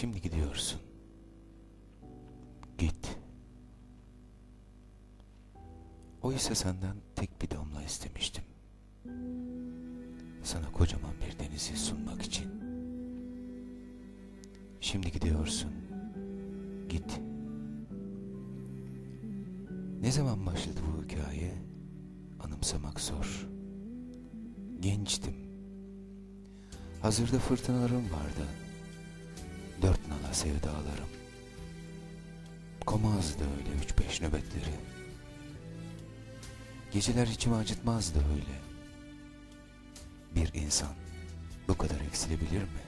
Şimdi gidiyorsun. Git. Oysa senden tek bir damla istemiştim. Sana kocaman bir denizi sunmak için. Şimdi gidiyorsun. Git. Ne zaman başladı bu hikaye? Anımsamak zor. Gençtim. Hazırda fırtınalarım vardı. Sevdalarım. Komazdı öyle üç beş nöbetleri. Geceler içimi acıtmazdı öyle. Bir insan bu kadar eksilebilir mi?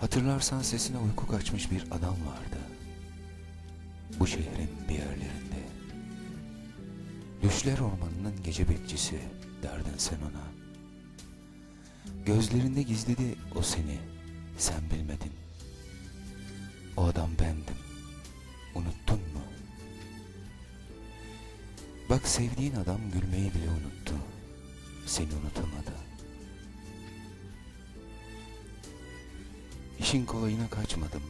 Hatırlarsan sesine uyku kaçmış bir adam vardı. Bu şehrin bir yerlerinde. Düşler ormanının gece bekçisi derdin sen ona. Gözlerinde gizledi o seni, sen bilmedin. O adam bendim, unuttun mu? Bak sevdiğin adam gülmeyi bile unuttu, seni unutamadı. İşin kolayına kaçmadım,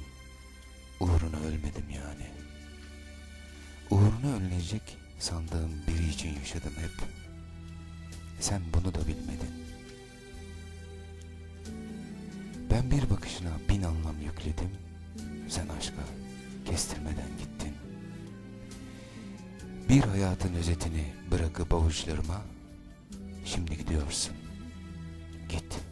uğruna ölmedim yani. Uğruna ölünecek sandığım biri için yaşadım hep. Sen bunu da bilmedin. Ben bir bakışına bin anlam yükledim. Sen aşka kestirmeden gittin. Bir hayatın özetini bırakıp avuçlarıma şimdi gidiyorsun. Git.